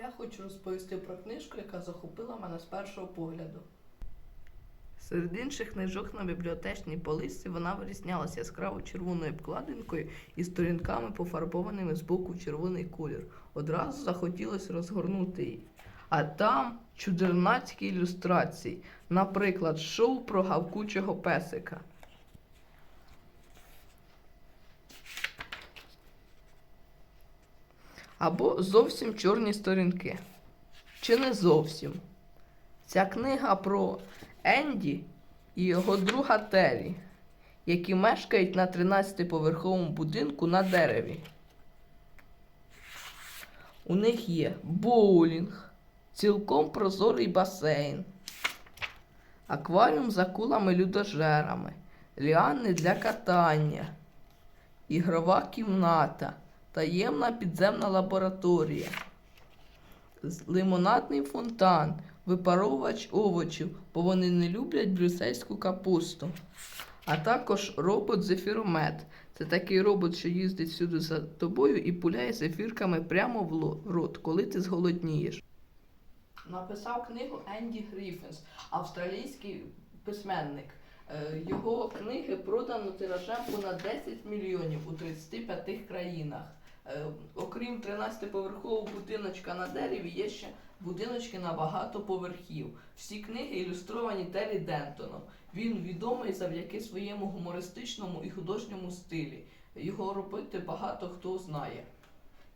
Я хочу розповісти про книжку, яка захопила мене з першого погляду. Серед інших книжок на бібліотечній полисці вона вирізнялася яскраво червоною обкладинкою і сторінками, пофарбованими з боку в червоний колір. Одразу захотілося розгорнути її. А там чудернацькі ілюстрації, наприклад, шоу про гавкучого песика. Або зовсім чорні сторінки. Чи не зовсім? Ця книга про Енді і його друга Террі, які мешкають на 13-поверховому будинку на дереві. У них є боулінг, цілком прозорий басейн, акваріум з акулами-людожерами, ліани для катання, ігрова кімната, таємна підземна лабораторія, лимонадний фонтан, випаровувач овочів, бо вони не люблять брюссельську капусту. А також робот зефіромет. Це такий робот, що їздить всюди за тобою і пуляє зефірками прямо в рот, коли ти зголоднієш. Написав книгу Енді Гріфінс, австралійський письменник. Е, Його книги продано тиражем понад 10 мільйонів у 35 країнах. Е, Окрім 13-поверхового будиночка на дереві, є ще будиночки на багато поверхів. Всі книги ілюстровані Террі Дентоном. Він відомий завдяки своєму гумористичному і художньому стилі. Його робити багато хто знає.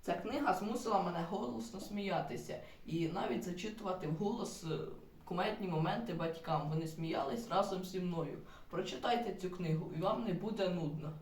Ця книга змусила мене голосно сміятися і навіть зачитувати вголос е, кумедні моменти батькам. Вони сміялись разом зі мною. Прочитайте цю книгу, і вам не буде нудно.